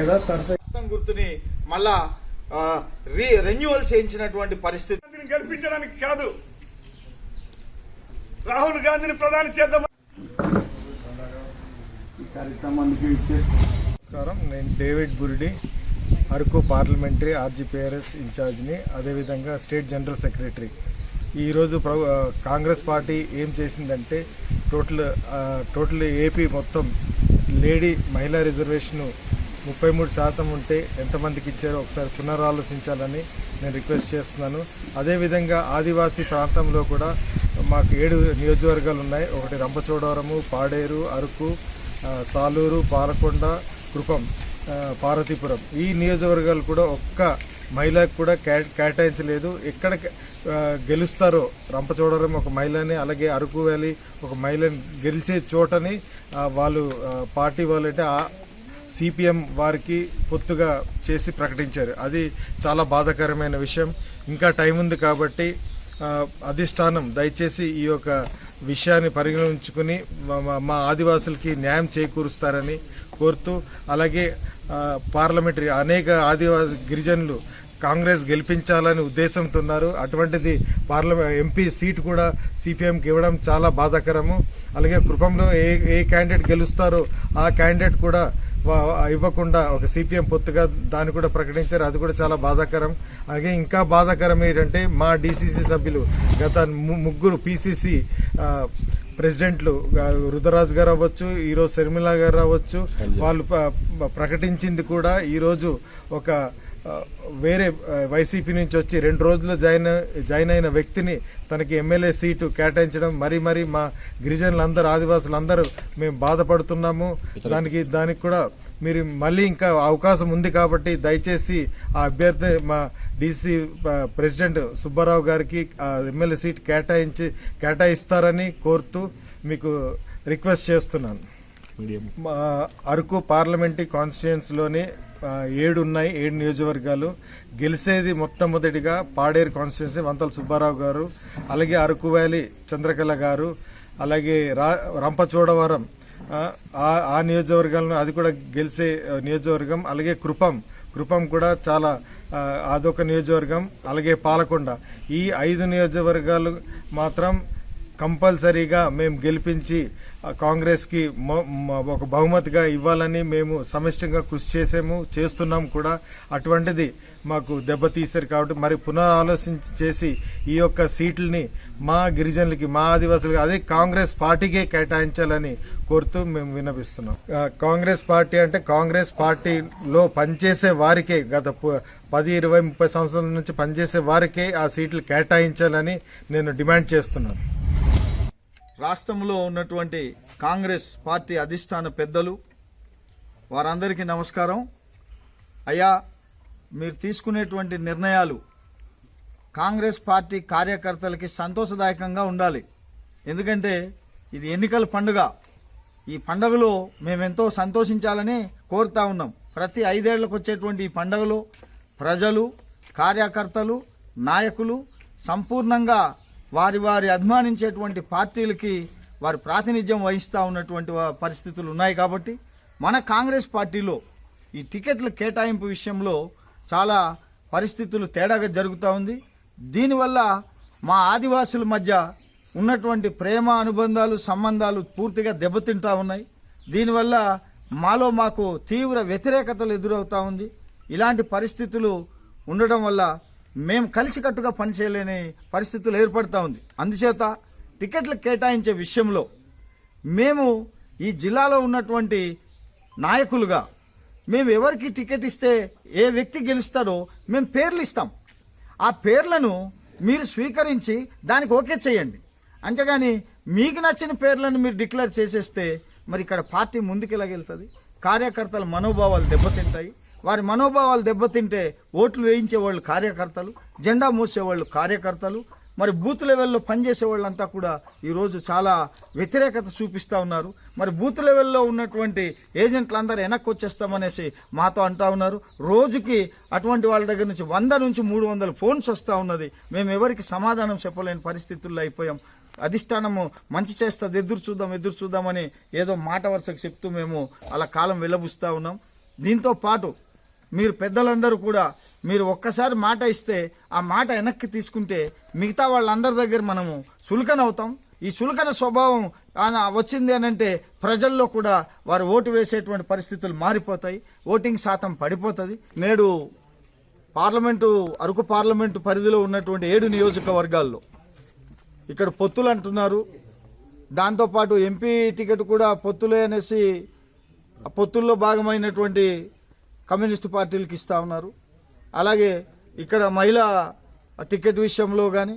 కదా గుర్తుని మళ్ళా రీ రెన్యువల్ చేయించినటువంటి పరిస్థితి. గాంధీని గెలిపించడానికి కాదు. రాహుల్ గాంధీని ప్రధాని చేద్దాం. నమస్కారం నేను David Buridi Araku parliamentary RGPRS ఇన్ఛార్జ్ని అదేవిధంగా స్టేట్ జనరల్ సెక్రటరీ. ఈరోజు ప్రభు ఆ, కాంగ్రెస్ పార్టీ ఏం చేసిందంటే టోటల్ టోటల్ ఏపీ మొత్తం లేడీ మహిళా రిజర్వేషన్ ముప్పై మూడు శాతం ఉంటే ఎంతమందికి ఇచ్చారో ఒకసారి పునరాలోచించాలని నేను రిక్వెస్ట్ చేస్తున్నాను. అదేవిధంగా ఆదివాసీ ప్రాంతంలో కూడా మాకు ఏడు నియోజకవర్గాలు ఉన్నాయి. ఒకటి రంపచోడవరము పాడేరు అరకు సాలూరు పాలకొండ కృపం పార్వతీపురం. ఈ నియోజకవర్గాలు కూడా ఒక్క మహిళకు కూడా కేటాయించలేదు. ఎక్కడ గెలుస్తారో రంపచోడవరం ఒక మహిళని అలాగే అరకు వ్యాలీ ఒక మహిళని గెలిచే చోటని వాళ్ళు పార్టీ వాళ్ళు అంటే ఆ సిపిఎం వారికి పొత్తుగా చేసి ప్రకటించారు. అది చాలా బాధాకరమైన విషయం. ఇంకా టైం ఉంది కాబట్టి అధిష్టానం దయచేసి ఈ యొక్క విషయాన్ని పరిగణించుకుని మా- ఆదివాసులకి న్యాయం చేకూరుస్తారని కోరుతూ అలాగే పార్లమెంటరీ అనేక ఆదివాసి గిరిజనులు కాంగ్రెస్ గెలిపించాలని ఉద్దేశంతో ఉన్నారు అటువంటిది పార్లమెంట్ ఎంపీ సీట్ కూడా సిపిఎంకి ఇవ్వడం చాలా బాధాకరము. అలాగే కృపంలో ఏ ఏ క్యాండిడేట్ గెలుస్తారో ఆ క్యాండిడేట్ కూడా ఇవ్వకుండా ఒక సిపిఎం పొత్తుగా దాన్ని కూడా ప్రకటించారు. అది కూడా చాలా బాధాకరం. అలాగే ఇంకా బాధాకరం ఏంటంటే మా డిసిసి సభ్యులు గత ముగ్గురు పిసిసి ప్రెసిడెంట్లు రుద్రరాజు గారు అవ్వచ్చు ఈరోజు శర్మిల గారు అవ్వచ్చు వాళ్ళు ప్రకటించింది కూడా ఈరోజు ఒక వేరే వైసీపీ నుంచి వచ్చి రెండు రోజుల్లో జాయిన్ జాయిన్ అయిన వ్యక్తిని తనకి ఎమ్మెల్యే సీటు కేటాయించడం మరీ మరీ మా గిరిజనులందరూ ఆదివాసులందరూ మేము బాధపడుతున్నాము. దానికి దానికి కూడా మీరు మళ్ళీ ఇంకా అవకాశం ఉంది కాబట్టి దయచేసి ఆ అభ్యర్థి మా డీసీ ప్రెసిడెంట్ సుబ్బారావు గారికి ఆ ఎమ్మెల్యే సీట్ కేటాయించి కేటాయిస్తారని కోరుతూ మీకు రిక్వెస్ట్ చేస్తున్నాను. మా అరకు పార్లమెంటరీ కాన్స్టిట్యుయెన్సీలోని ఏడు ఉన్నాయి ఏడు నియోజకవర్గాలు. గెలిచేది మొట్టమొదటిగా పాడేరు కాన్స్టిట్యున్సీ వంతల సుబ్బారావు గారు అలాగే అరకు వ్యాలీ చంద్రకళ గారు అలాగే రా రంపచోడవరం. ఆ, ఆ నియోజకవర్గాలను అది కూడా గెలిచే నియోజకవర్గం అలాగే కృపం. కృపం కూడా చాలా అదొక నియోజకవర్గం అలాగే పాలకొండ. ఈ ఐదు నియోజకవర్గాలు మాత్రం కంపల్సరీగా మేము గెలిపించి కాంగ్రెస్కి ఒక బహుమతిగా ఇవ్వాలని మేము సమిష్టంగా కృషి చేసాము చేస్తున్నాం కూడా. అటువంటిది మాకు దెబ్బతీశారు కాబట్టి మరి పునరాలోచించి చేసి ఈ యొక్క సీట్లని మా గిరిజనులకి మా ఆదివాసులకి అదే కాంగ్రెస్ పార్టీకే కేటాయించాలని కోరుతూ మేము విన్నపిస్తున్నాం. కాంగ్రెస్ పార్టీ అంటే కాంగ్రెస్ పార్టీలో పనిచేసే వారికే గత పది ఇరవై ముప్పై సంవత్సరాల నుంచి పనిచేసే వారికే ఆ సీట్లు కేటాయించాలని నేను డిమాండ్ చేస్తున్నాను. రాష్ట్రంలో ఉన్నటువంటి కాంగ్రెస్ పార్టీ అధిష్టాన పెద్దలు వారందరికీ నమస్కారం. అయ్యా మీరు తీసుకునేటువంటి నిర్ణయాలు కాంగ్రెస్ పార్టీ కార్యకర్తలకి సంతోషదాయకంగా ఉండాలి. ఎందుకంటే ఇది ఎన్నికల పండుగ. ఈ పండుగలో మేమెంతో సంతోషించాలని కోరుతా ఉన్నాం. ప్రతి ఐదేళ్ళకు వచ్చేటువంటి ఈ పండుగలో ప్రజలు కార్యకర్తలు నాయకులు సంపూర్ణంగా వారి వారి అభిమానించేటువంటి పార్టీలకి వారి ప్రాతినిధ్యం వహిస్తూ ఉన్నటువంటి పరిస్థితులు ఉన్నాయి కాబట్టి మన కాంగ్రెస్ పార్టీలో ఈ టికెట్ల కేటాయింపు విషయంలో చాలా పరిస్థితులు తేడాగా జరుగుతూ ఉంది. దీనివల్ల మా ఆదివాసుల మధ్య ఉన్నటువంటి ప్రేమ అనుబంధాలు సంబంధాలు పూర్తిగా దెబ్బతింటా ఉన్నాయి. దీనివల్ల మాలో మాకు తీవ్ర వ్యతిరేకతలు ఎదురవుతూ ఉంది. ఇలాంటి పరిస్థితులు ఉండడం వల్ల మేము కలిసికట్టుగా పనిచేయలేని పరిస్థితులు ఏర్పడతా ఉంది. అందుచేత టికెట్లు కేటాయించే విషయంలో మేము ఈ జిల్లాలో ఉన్నటువంటి నాయకులుగా మేము ఎవరికి టికెట్ ఇస్తే ఏ వ్యక్తి గెలుస్తాడో మేము పేర్లు ఇస్తాం. ఆ పేర్లను మీరు స్వీకరించి దానికి ఓకే చేయండి. అంతేగాని మీకు నచ్చిన పేర్లను మీరు డిక్లేర్ చేసేస్తే మరి ఇక్కడ పార్టీ ముందుకెలాగెళ్తుంది కార్యకర్తల మనోభావాలు దెబ్బతింటాయి. వారి మనోభావాలు దెబ్బతింటే ఓట్లు వేయించే వాళ్ళు కార్యకర్తలు జెండా మోసేవాళ్ళు కార్యకర్తలు మరి బూత్ లెవెల్లో పనిచేసే వాళ్ళంతా కూడా ఈరోజు చాలా వ్యతిరేకత చూపిస్తూ ఉన్నారు. మరి బూత్ లెవెల్లో ఉన్నటువంటి ఏజెంట్లందరూ వెనక్కి వచ్చేస్తామనేసి మాతో అంటా ఉన్నారు. రోజుకి అటువంటి వాళ్ళ దగ్గర నుంచి వంద నుంచి మూడు వందల ఫోన్స్ వస్తూ ఉన్నది. మేము ఎవరికి సమాధానం చెప్పలేని పరిస్థితుల్లో అయిపోయాం. అధిష్టానము మంచి చేస్తుంది ఎదురు చూద్దాం ఎదురు చూద్దామని ఏదో మాట వరుసకు చెప్తూ మేము అలా కాలం వెళ్ళబుస్తూ ఉన్నాం. దీంతో పాటు మీరు పెద్దలందరూ కూడా మీరు ఒక్కసారి మాట ఇస్తే ఆ మాట వెనక్కి తీసుకుంటే మిగతా వాళ్ళందరి దగ్గర మనము చులకన అవుతాం. ఈ చులకన స్వభావం వచ్చింది అని అంటే ప్రజల్లో కూడా వారు ఓటు వేసేటువంటి పరిస్థితులు మారిపోతాయి. ఓటింగ్ శాతం పడిపోతుంది. నేడు పార్లమెంటు అరకు పార్లమెంటు పరిధిలో ఉన్నటువంటి ఏడు నియోజకవర్గాల్లో ఇక్కడ పొత్తులు అంటున్నారు. దాంతోపాటు ఎంపీ టికెట్ కూడా పొత్తులే అనేసి ఆ పొత్తుల్లో భాగమైనటువంటి కమ్యూనిస్టు పార్టీలకు ఇస్తూ ఉన్నారు. అలాగే ఇక్కడ మహిళా టికెట్ విషయంలో కానీ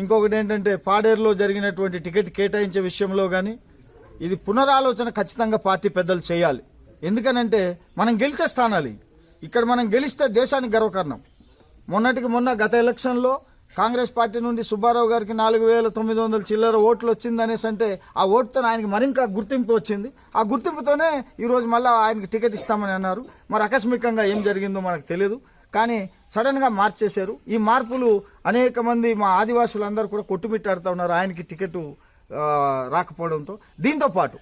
ఇంకొకటి ఏంటంటే పాడేరులో జరిగినటువంటి టికెట్ కేటాయించే విషయంలో కానీ ఇది పునరాలోచన ఖచ్చితంగా పార్టీ పెద్దలు చేయాలి. ఎందుకనంటే మనం గెలిచే స్థానాలు ఇక్కడ మనం గెలిస్తే దేశానికి గర్వకారణం. మొన్నటికి మొన్న గత ఎలక్షన్లో కాంగ్రెస్ పార్టీ నుండి సుబ్బారావు గారికి నాలుగు వేల తొమ్మిది వందల చిల్లర ఓట్లు వచ్చింది అనేసి అంటే ఆ ఓటుతో ఆయనకి మరింక గుర్తింపు వచ్చింది. ఆ గుర్తింపుతోనే ఈరోజు మళ్ళీ ఆయనకి టికెట్ ఇస్తామని అన్నారు. మరి ఆకస్మికంగా ఏం జరిగిందో మనకు తెలియదు కానీ సడన్గా మార్చేశారు. ఈ మార్పులు అనేక మంది మా ఆదివాసులందరూ కూడా కొట్టుమిట్టాడుతూ ఉన్నారు ఆయనకి టికెట్ రాకపోవడంతో. దీంతో పాటు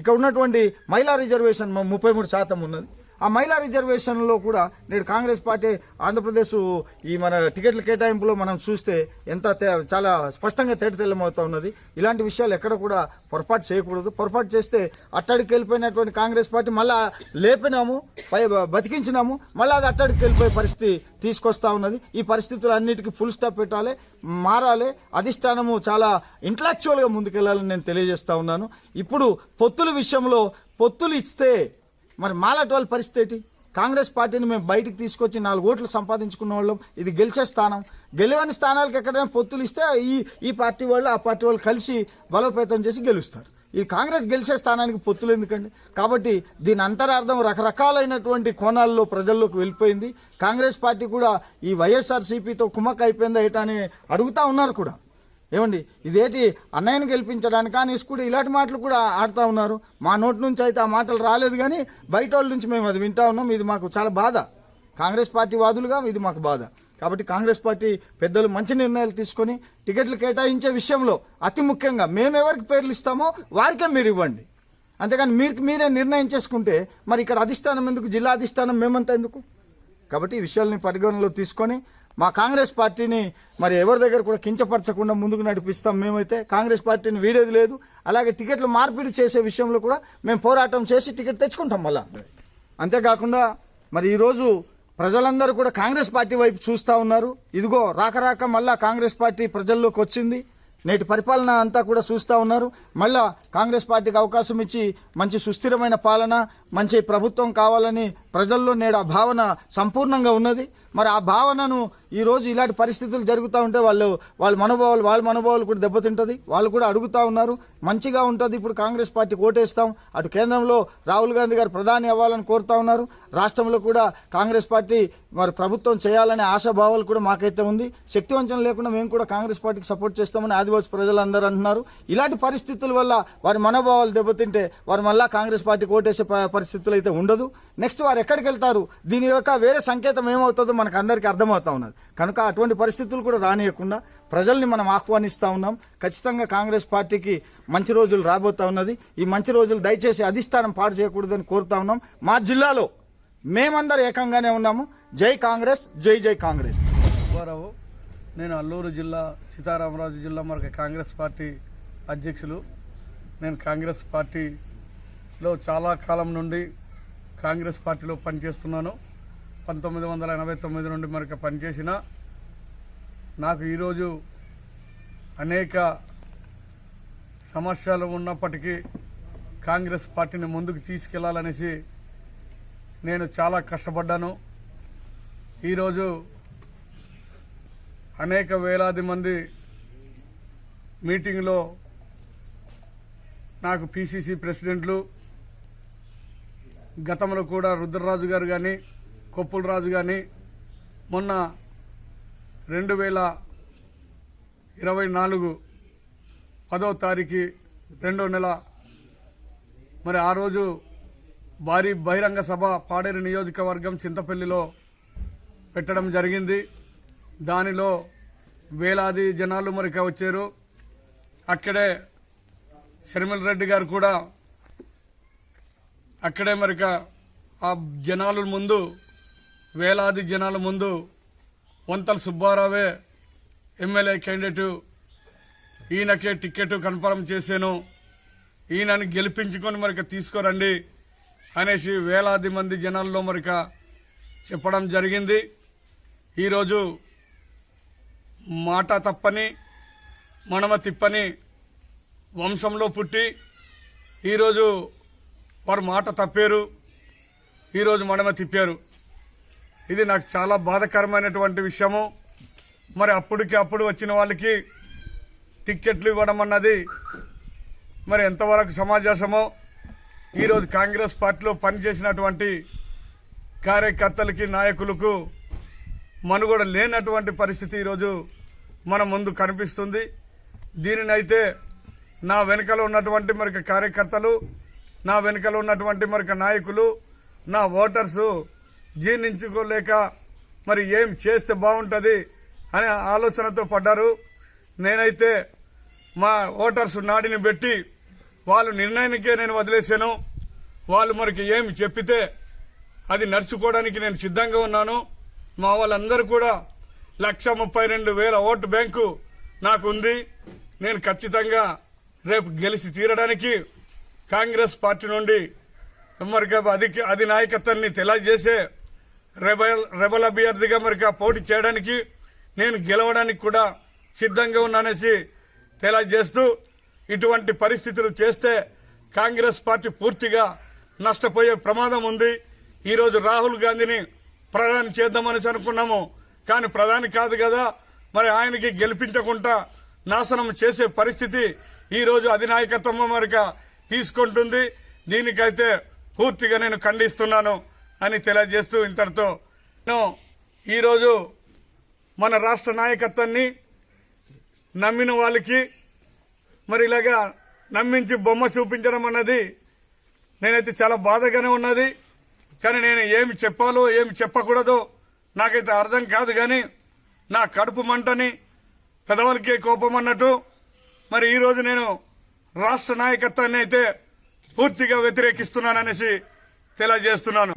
ఇక్కడ ఉన్నటువంటి మహిళా రిజర్వేషన్ ముప్పై మూడు శాతం ఉన్నది. ఆ మహిళా రిజర్వేషన్లో కూడా నేడు కాంగ్రెస్ పార్టీ ఆంధ్రప్రదేశ్ ఈ మన టికెట్ల కేటాయింపులో మనం చూస్తే ఎంత తే- చాలా స్పష్టంగా తేటతెల్లమవుతా ఉన్నది. ఇలాంటి విషయాలు ఎక్కడ కూడా పొరపాటు చేయకూడదు. పొరపాటు చేస్తే అట్టడికి వెళ్ళిపోయినటువంటి కాంగ్రెస్ పార్టీ మళ్ళా లేపినాము పై బతికించినాము మళ్ళీ అది అట్టడికి వెళ్ళిపోయే పరిస్థితి తీసుకొస్తా ఉన్నది. ఈ పరిస్థితులు అన్నిటికీ ఫుల్ స్టాప్ పెట్టాలి మారాలి. అధిష్టానము చాలా ఇంటలెక్చువల్గా ముందుకెళ్ళాలని నేను తెలియజేస్తా ఉన్నాను. ఇప్పుడు పొత్తుల విషయంలో పొత్తులు ఇస్తే మరి మాలాటి వాళ్ళ పరిస్థితి ఏంటి? కాంగ్రెస్ పార్టీని మేము బయటికి తీసుకొచ్చి నాలుగు ఓట్లు సంపాదించుకున్న వాళ్ళం. ఇది గెలిచే స్థానం. గెలవని స్థానాలకు ఎక్కడైనా పొత్తులు ఇస్తే ఈ ఈ పార్టీ వాళ్ళు ఆ పార్టీ వాళ్ళు కలిసి బలోపేతం చేసి గెలుస్తారు. ఈ కాంగ్రెస్ గెలిచే స్థానానికి పొత్తులు ఎందుకండి? కాబట్టి దీని అంతరార్థం రకరకాలైనటువంటి కోణాల్లో ప్రజల్లోకి వెళ్ళిపోయింది. కాంగ్రెస్ పార్టీ కూడా ఈ వైఎస్ఆర్సీపీతో కుమ్మక్క అయిపోయిందా ఏటా అని అడుగుతా ఉన్నారు కూడా. ఏమండి ఇదేటి అన్నయ్యను గెలిపించడానికి కానీ కూడా ఇలాంటి మాటలు కూడా ఆడుతూ ఉన్నారు. మా నోటి నుంచి అయితే ఆ మాటలు రాలేదు కానీ బయట వాళ్ళ నుంచి మేము అది వింటా ఉన్నాం. ఇది మాకు చాలా బాధ. కాంగ్రెస్ పార్టీ వాదులుగా ఇది మాకు బాధ. కాబట్టి కాంగ్రెస్ పార్టీ పెద్దలు మంచి నిర్ణయాలు తీసుకొని టికెట్లు కేటాయించే విషయంలో అతి ముఖ్యంగా మేము ఎవరికి పేర్లు ఇస్తామో వారికే మీరు ఇవ్వండి. అంతేగాని మీరు మీరే నిర్ణయం చేసుకుంటే మరి ఇక్కడ అధిష్టానం ఎందుకు జిల్లా అధిష్టానం మేమంతా ఎందుకు? కాబట్టి ఈ విషయాల్ని పరిగణనలో తీసుకొని మా కాంగ్రెస్ పార్టీని మరి ఎవరి దగ్గర కూడా కించపరచకుండా ముందుకు నడిపిస్తాం మేమైతే. కాంగ్రెస్ పార్టీని వీడేది లేదు. అలాగే టికెట్లు మార్పిడి చేసే విషయంలో కూడా మేము పోరాటం చేసి టికెట్ తెచ్చుకుంటాం మళ్ళా. అంతేకాకుండా మరి ఈరోజు ప్రజలందరూ కూడా కాంగ్రెస్ పార్టీ వైపు చూస్తూ ఉన్నారు. ఇదిగో రాక రాక మళ్ళా కాంగ్రెస్ పార్టీ ప్రజల్లోకి వచ్చింది. నేటి పరిపాలన అంతా కూడా చూస్తూ ఉన్నారు. మళ్ళా కాంగ్రెస్ పార్టీకి అవకాశం ఇచ్చి మంచి సుస్థిరమైన పాలన మంచి ప్రభుత్వం కావాలని ప్రజల్లో నేడు ఆ భావన సంపూర్ణంగా ఉన్నది. మరి ఆ భావనను ఈరోజు ఇలాంటి పరిస్థితులు జరుగుతూ ఉంటే వాళ్ళు వాళ్ళ మనోభావాలు వాళ్ళ మనోభావాలు కూడా దెబ్బతింటది. వాళ్ళు కూడా అడుగుతా ఉన్నారు. మంచిగా ఉంటుంది. ఇప్పుడు కాంగ్రెస్ పార్టీ ఓటేస్తాం. అటు కేంద్రంలో రాహుల్ గాంధీ గారు ప్రధాని అవ్వాలని కోరుతా ఉన్నారు. రాష్ట్రంలో కూడా కాంగ్రెస్ పార్టీ మరి ప్రభుత్వం చేయాలనే ఆశాభావాలు కూడా మాకైతే ఉంది. శక్తివంచన లేకుండా మేము కూడా కాంగ్రెస్ పార్టీకి సపోర్ట్ చేస్తామని ఆదివాసీ ప్రజలందరూ అంటున్నారు. ఇలాంటి పరిస్థితుల వల్ల వారి మనోభావాలు దెబ్బతింటే వారు మళ్ళా కాంగ్రెస్ పార్టీకి ఓటేసే ప- పరిస్థితులు అయితే ఉండదు. నెక్స్ట్ వారు ఎక్కడికి వెళ్తారు? దీని యొక్క వేరే సంకేతం ఏమవుతుందో మనకు అందరికీ అర్థమవుతా ఉన్నది. కనుక అటువంటి పరిస్థితులు కూడా రానియకుండా ప్రజల్ని మనం ఆహ్వానిస్తూ ఉన్నాం. ఖచ్చితంగా కాంగ్రెస్ పార్టీకి మంచి రోజులు రాబోతా ఉన్నది. ఈ మంచి రోజులు దయచేసి అధిష్టానం పాడు చేయకూడదని కోరుతా ఉన్నాం. మా జిల్లాలో మేమందరూ ఏకంగానే ఉన్నాము. జై కాంగ్రెస్ జై జై కాంగ్రెస్. సుబ్బారావు నేను అల్లూరు జిల్లా సీతారామరాజు జిల్లా మరొక కాంగ్రెస్ పార్టీ అధ్యక్షులు. నేను కాంగ్రెస్ పార్టీలో చాలా కాలం నుండి కాంగ్రెస్ పార్టీలో పనిచేస్తున్నాను. పంతొమ్మిది వందల ఎనభై తొమ్మిది నుండి మరొక పనిచేసిన నాకు ఈరోజు అనేక సమస్యలు ఉన్నప్పటికీ కాంగ్రెస్ పార్టీని ముందుకు తీసుకెళ్ళాలనేసి నేను చాలా కష్టపడ్డాను. ఈరోజు అనేక వేలాది మంది మీటింగ్లో నాకు పిసిసి ప్రెసిడెంట్లు గతంలో కూడా రుద్రరాజు గారు కానీ కొప్పుల రాజు కానీ మొన్న రెండు వేల ఇరవై నాలుగు పదో తారీఖు రెండో నెల మరి ఆ రోజు భారీ బహిరంగ సభ పాడేరు నియోజకవర్గం చింతపల్లిలో పెట్టడం జరిగింది. దానిలో వేలాది జనాలు మరిక వచ్చారు. అక్కడే షర్మిల్ రెడ్డి గారు కూడా అక్కడే మరిక ఆ జనాల ముందు వేలాది జనాల ముందు వంతల సుబ్బారావే ఎమ్మెల్యే క్యాండిడేటు. ఈయనకే టికెట్ కన్ఫర్మ్ చేశాను ఈయనని గెలిపించుకొని మరిక తీసుకురండి అనేసి వేలాది మంది జనాల్లో మరిక చెప్పడం జరిగింది. ఈరోజు మాట తప్పని మనమ తిప్పని వంశంలో పుట్టి ఈరోజు వారు మాట తప్పారు. ఈరోజు మనమ తిప్పారు. ఇది నాకు చాలా బాధకరమైనటువంటి విషయము. మరి అప్పటికి అప్పుడు వచ్చిన వాళ్ళకి టిక్కెట్లు ఇవ్వడం అన్నది మరి ఎంతవరకు సమాజసమో ఈరోజు కాంగ్రెస్ పార్టీలో పనిచేసినటువంటి కార్యకర్తలకి నాయకులకు మనుగడ లేనటువంటి పరిస్థితి ఈరోజు మన ముందు కనిపిస్తుంది. దీనినైతే నా వెనుకల ఉన్నటువంటి మరి కార్యకర్తలు నా వెనుకలో ఉన్నటువంటి మరి నాయకులు నా ఓటర్సు జీర్ణించుకోలేక మరి ఏం చేస్తే బాగుంటుంది అనే ఆలోచనతో పడ్డారు. నేనైతే మా ఓటర్స్ నాడిని పెట్టి వాళ్ళు నిర్ణయానికే నేను వదిలేశాను. వాళ్ళు మరికి ఏమి చెప్పితే అది నడుచుకోవడానికి నేను సిద్ధంగా ఉన్నాను. మా వాళ్ళందరూ కూడా లక్ష ముప్పై రెండు వేల ఓటు బ్యాంకు నాకు ఉంది. నేను ఖచ్చితంగా రేపు గెలిచి తీరడానికి కాంగ్రెస్ పార్టీ నుండి మరి అధిక అధినాయకత్వాన్ని తెలియజేసే రెబల్ రెబల్ అభ్యర్థిగా మరి పోటీ చేయడానికి నేను గెలవడానికి కూడా సిద్ధంగా ఉన్నానేసి తెలియజేస్తూ ఇటువంటి పరిస్థితులు చేస్తే కాంగ్రెస్ పార్టీ పూర్తిగా నష్టపోయే ప్రమాదం ఉంది. ఈరోజు రాహుల్ గాంధీని ప్రధాని చేద్దామనేసి అనుకున్నాము. కానీ ప్రధాని కాదు కదా మరి ఆయనకి గెలిపించకుండా నాశనం చేసే పరిస్థితి ఈరోజు అధినాయకత్వం మరిక తీసుకుంటుంది. దీనికైతే పూర్తిగా నేను ఖండిస్తున్నాను. అని తెలియజేస్తూ ఇంతటితో నేను ఈరోజు మన రాష్ట్ర నాయకత్వాన్ని నమ్మిన వాళ్ళకి మరి ఇలాగా నమ్మించి బొమ్మ చూపించడం అన్నది నేనైతే చాలా బాధగానే ఉన్నది. కానీ నేను ఏమి చెప్పాలో ఏమి చెప్పకూడదో నాకైతే అర్థం కాదు కానీ నా కడుపు మంటని పెదవులకే కోపం అన్నట్టు మరి ఈరోజు నేను రాష్ట్ర నాయకత్వాన్ని అయితే పూర్తిగా వ్యతిరేకిస్తున్నాననేసి తెలియజేస్తున్నాను.